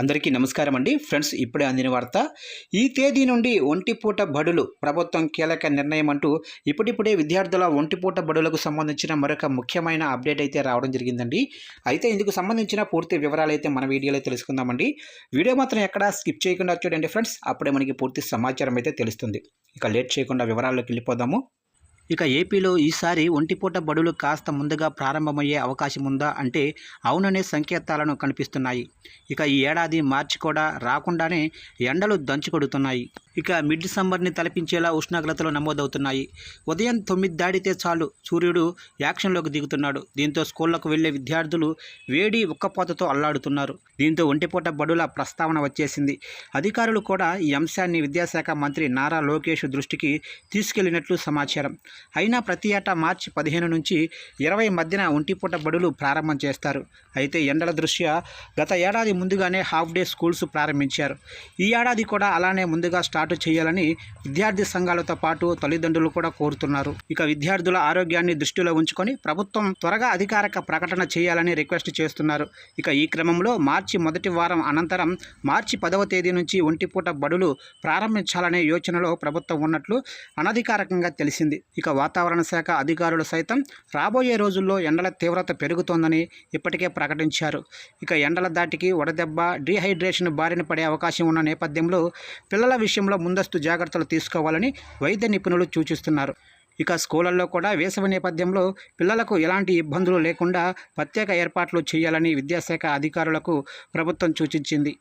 అందరికీ నమస్కారం అండి. ఫ్రెండ్స్ ఇప్పుడే అందిన వార్త ఈ తేదీ నుండి ఒంటిపూట బడులు ప్రభుత్వం కీలక నిర్ణయం అంటూ ఇప్పుడిప్పుడే విద్యార్థుల ఒంటిపూట బడులకు సంబంధించిన మరొక ముఖ్యమైన అప్డేట్ అయితే రావడం జరిగిందండి. అయితే ఇందుకు సంబంధించిన పూర్తి వివరాలు అయితే మన వీడియోలో తెలుసుకుందామండి. వీడియో మాత్రం ఎక్కడా స్కిప్ చేయకుండా చూడండి ఫ్రెండ్స్. అప్పుడే మనకి పూర్తి సమాచారం అయితే తెలుస్తుంది. ఇక లేట్ చేయకుండా వివరాల్లోకి వెళ్ళిపోదాము. ఇక ఏపీలో ఈసారి ఒంటిపూట బడులు కాస్త ముందుగా ప్రారంభమయ్యే అవకాశం ఉందా అంటే అవుననే సంకేతాలను కనిపిస్తున్నాయి. ఇక ఈ ఏడాది మార్చి కూడా రాకుండానే ఎండలు దంచుకొడుతున్నాయి. ఇక మిడ్ సమ్మర్ని తలపించేలా ఉష్ణోగ్రతలు నమోదవుతున్నాయి. ఉదయం తొమ్మిది దాడితే చాలు సూర్యుడు యాక్షన్లోకి దిగుతున్నాడు. దీంతో స్కూళ్ళకు వెళ్ళే విద్యార్థులు వేడి ఉక్కపోతతో అల్లాడుతున్నారు. దీంతో ఒంటిపూట బడుల ప్రస్తావన వచ్చేసింది. అధికారులు కూడా ఈ అంశాన్ని విద్యాశాఖ మంత్రి నారా లోకేష్ దృష్టికి తీసుకెళ్ళినట్లు సమాచారం. అయినా ప్రతి ఏటా మార్చి పదిహేను నుంచి ఇరవై మధ్యన ఒంటిపూట బడులు ప్రారంభం చేస్తారు. అయితే ఎండల దృష్ట్యా గత ఏడాది ముందుగానే హాఫ్ డే స్కూల్స్ ప్రారంభించారు. ఈ ఏడాది కూడా అలానే ముందుగా స్టార్ట్ చేయాలని విద్యార్థి సంఘాలతో పాటు తల్లిదండ్రులు కూడా కోరుతున్నారు. ఇక విద్యార్థుల ఆరోగ్యాన్ని దృష్టిలో ఉంచుకొని ప్రభుత్వం త్వరగా అధికారిక ప్రకటన చేయాలని రిక్వెస్ట్ చేస్తున్నారు. ఇక ఈ క్రమంలో మార్చి మొదటి వారం అనంతరం మార్చి పదవ తేదీ నుంచి ఒంటిపూట బడులు ప్రారంభించాలనే యోచనలో ప్రభుత్వం ఉన్నట్లు అనధికారికంగా తెలిసింది. ఇక వాతావరణ శాఖ అధికారులు సైతం రాబోయే రోజుల్లో ఎండల తీవ్రత పెరుగుతోందని ఇప్పటికే ప్రకటించారు. ఇక ఎండల దాటికి వడదెబ్బ డీహైడ్రేషన్ బారిన పడే అవకాశం ఉన్న నేపథ్యంలో పిల్లల విషయంలో ముందస్తు జాగ్రత్తలు తీసుకోవాలని వైద్య నిపుణులు సూచిస్తున్నారు. ఇక స్కూళ్ళలో కూడా వేసవి నేపథ్యంలో పిల్లలకు ఎలాంటి ఇబ్బందులు లేకుండా ప్రత్యేక ఏర్పాట్లు చేయాలని విద్యాశాఖ అధికారులకు ప్రభుత్వం సూచించింది.